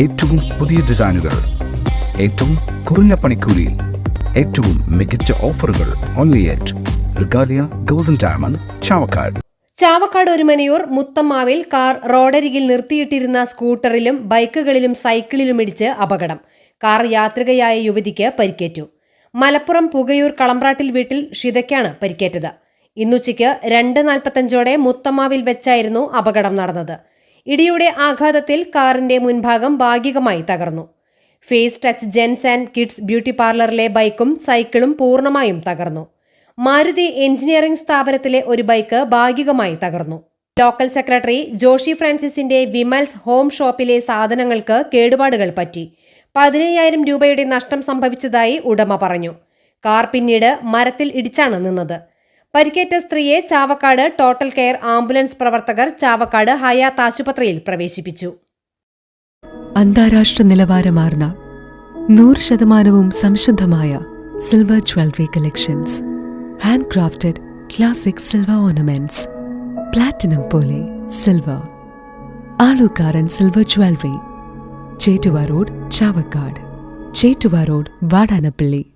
ഏറ്റവും പുതിയ ഡിസൈനുകൾ ഏറ്റവും കുറഞ്ഞ പണിക്കൂലിയിൽ ഏറ്റവും മികച്ച ഓഫറുകൾ only at Regalia golden diamond Chavakkad. Chavakkad Orumanayur മുത്തമ്മാവിൽ car റോഡരികിൽ നിർത്തിയിട്ടിരുന്ന സ്കൂട്ടറിലും ബൈക്കുകളിലും സൈക്കിളിലും ഇടിച്ച് അപകടം. കാർ യാത്രികയായ യുവതിക്ക് പരിക്കേറ്റു. മലപ്പുറം പുകയൂർ കളമ്പ്രാട്ടിൽ വീട്ടിൽ ഷിതയ്ക്കാണ് പരിക്കേറ്റത്. ഇന്നുച്ചയ്ക്ക് രണ്ട് നാൽപ്പത്തഞ്ചോടെ മുത്തമ്മാവിൽ വെച്ചായിരുന്നു അപകടം നടന്നത്. ഇടിയുടെ ആഘാതത്തിൽ കാറിന്റെ മുൻഭാഗം ഭാഗികമായി തകർന്നു. Face touch gents and kids beauty പാർലറിലെ ബൈക്കും സൈക്കിളും പൂർണമായും തകർന്നു. മാരുതി എഞ്ചിനീയറിംഗ് സ്ഥാപനത്തിലെ ഒരു ബൈക്ക് ഭാഗികമായി തകർന്നു. ലോക്കൽ സെക്രട്ടറി ജോഷി ഫ്രാൻസിസിന്റെ വിമൽസ് ഹോം ഷോപ്പിലെ സാധനങ്ങൾക്ക് കേടുപാടുകൾ പറ്റി. പതിനയ്യായിരം രൂപയുടെ നഷ്ടം സംഭവിച്ചതായി ഉടമ പറഞ്ഞു. കാർ പിന്നീട് മരത്തിൽ ഇടിച്ചാണ് നിന്നത്. പരിക്കേറ്റ സ്ത്രീയെ ചാവക്കാട് ടോട്ടൽ കെയർ ആംബുലൻസ് പ്രവർത്തകർ ചാവക്കാട് ഹയാത്ത് ആശുപത്രിയിൽ പ്രവേശിപ്പിച്ചു. അന്താരാഷ്ട്ര നിലവാരമാർന്ന നൂറ് ശതമാനവും സംശുദ്ധമായ silver jewellery collections. Hand crafted classic silver ornaments. Platinum പോലെ silver. Alukkaran silver jewellery. Chettuva road Chavakkad. Chettuva road Vadanappally.